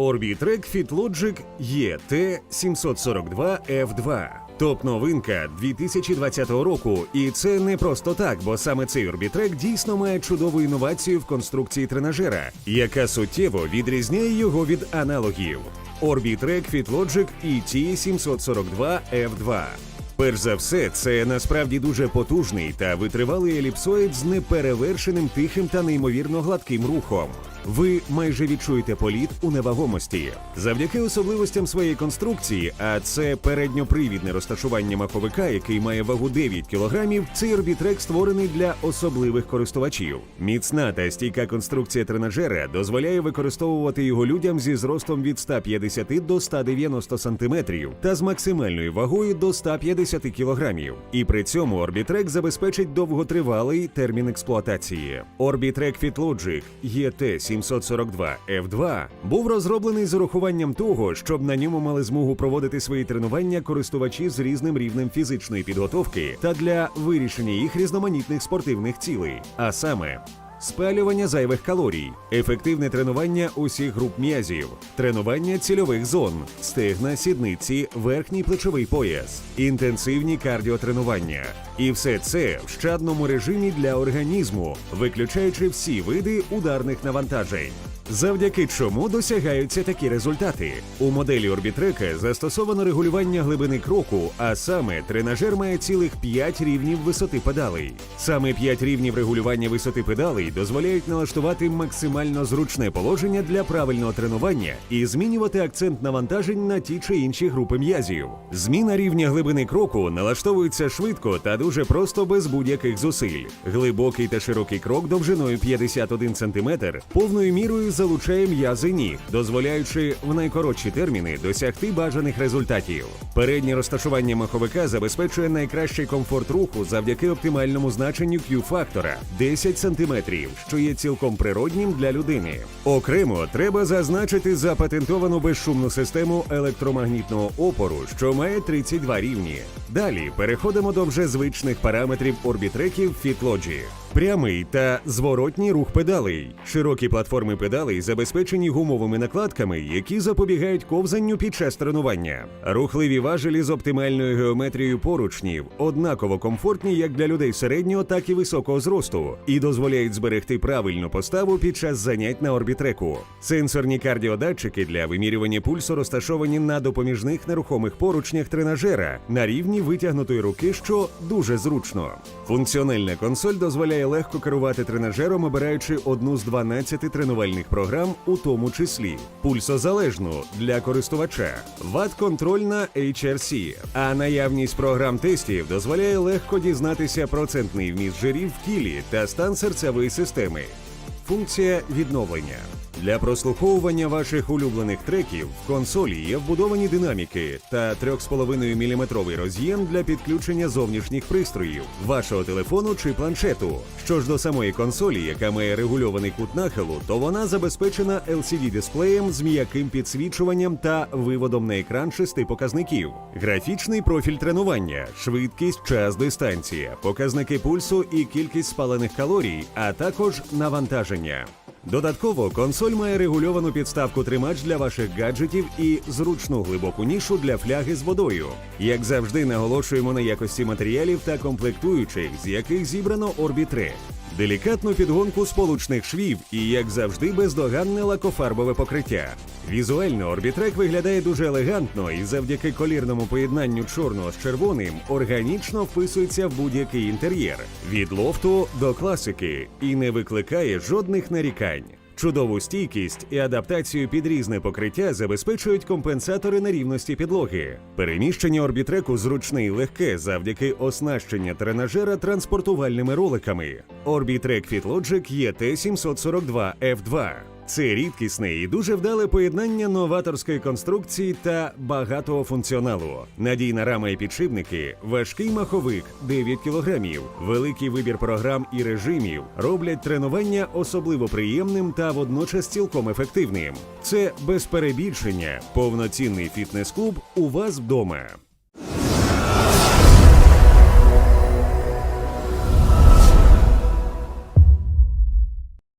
Orbitrek FitLogic ET742F2. Топ-новинка 2020 року, і це не просто так, бо саме цей орбітрек дійсно має чудову інновацію в конструкції тренажера, яка суттєво відрізняє його від аналогів. Orbitrek FitLogic ET742F2. Перш за все, це насправді дуже потужний та витривалий еліпсоїд з неперевершеним тихим та неймовірно гладким рухом. Ви майже відчуєте політ у невагомості завдяки особливостям своєї конструкції. А це передньопривідне розташування маховика, який має вагу 9 кг, Цей орбітрек створений для особливих користувачів. Міцна та стійка конструкція тренажера дозволяє використовувати його людям зі зростом від 150 до 190 см та з максимальною вагою до 150 кг. І при цьому орбітрек забезпечить довготривалий термін експлуатації. Orbitrek FitLogic ET742F2 був розроблений з урахуванням того, щоб на ньому мали змогу проводити свої тренування користувачі з різним рівнем фізичної підготовки та для вирішення їх різноманітних спортивних цілей, а саме. Спалювання зайвих калорій, ефективне тренування усіх груп м'язів, тренування цільових зон, стегна, сідниці, верхній плечовий пояс, інтенсивні кардіотренування. І все це в щадному режимі для організму, виключаючи всі види ударних навантажень. Завдяки чому досягаються такі результати. У моделі орбітрека застосовано регулювання глибини кроку, а саме тренажер має цілих 5 рівнів висоти педалей. Саме 5 рівнів регулювання висоти педалей дозволяють налаштувати максимально зручне положення для правильного тренування і змінювати акцент навантажень на ті чи інші групи м'язів. Зміна рівня глибини кроку налаштовується швидко та дуже просто без будь-яких зусиль. Глибокий та широкий крок довжиною 51 см повною мірою залучає м'язи ніг, дозволяючи в найкоротші терміни досягти бажаних результатів. Переднє розташування маховика забезпечує найкращий комфорт руху завдяки оптимальному значенню Q-фактора 10 см, що є цілком природнім для людини. Окремо треба зазначити запатентовану безшумну систему електромагнітного опору, що має 32 рівні. Далі переходимо до вже звичних параметрів орбітреків FitLogic. Прямий та зворотній рух педалей. Широкі платформи педалей забезпечені гумовими накладками, які запобігають ковзанню під час тренування. Рухливі важелі з оптимальною геометрією поручнів однаково комфортні як для людей середнього, так і високого зросту, і дозволяють зберегти правильну поставу під час занять на орбітреку. Сенсорні кардіодатчики для вимірювання пульсу розташовані на допоміжних нерухомих поручнях тренажера на рівні витягнутої руки, що дуже зручно. Функціональна консоль дозволяє легко керувати тренажером, обираючи одну з 12 тренувальних програм, у тому числі пульсозалежну для користувача, ват-контрольна HRC. А наявність програм тестів дозволяє легко дізнатися процентний вміст жирів в тілі та стан серцевої системи. Функція відновлення. Для прослуховування ваших улюблених треків в консолі є вбудовані динаміки та 3,5 мм роз'єм для підключення зовнішніх пристроїв, вашого телефону чи планшету. Що ж до самої консолі, яка має регульований кут нахилу, то вона забезпечена LCD-дисплеєм з м'яким підсвічуванням та виводом на екран шести показників: графічний профіль тренування, швидкість, час, дистанція, показники пульсу і кількість спалених калорій, а також навантаження. Додатково консоль має регульовану підставку тримач для ваших гаджетів і зручну глибоку нішу для фляги з водою. Як завжди, наголошуємо на якості матеріалів та комплектуючих, з яких зібрано Orbitre. Делікатну підгонку сполучних швів і, як завжди, бездоганне лакофарбове покриття. Візуально орбітрек виглядає дуже елегантно і завдяки колірному поєднанню чорного з червоним органічно вписується в будь-який інтер'єр від лофту до класики і не викликає жодних нарікань. Чудову стійкість і адаптацію під різне покриття забезпечують компенсатори нерівності підлоги. Переміщення орбітреку зручне і легке завдяки оснащення тренажера транспортувальними роликами. Orbitrek FitLogic ET742 F2. Це рідкісне і дуже вдале поєднання новаторської конструкції та багатого функціоналу. Надійна рама і підшипники, важкий маховик 9 кілограмів, великий вибір програм і режимів роблять тренування особливо приємним та водночас цілком ефективним. Це без перебільшення, повноцінний фітнес-клуб у вас вдома.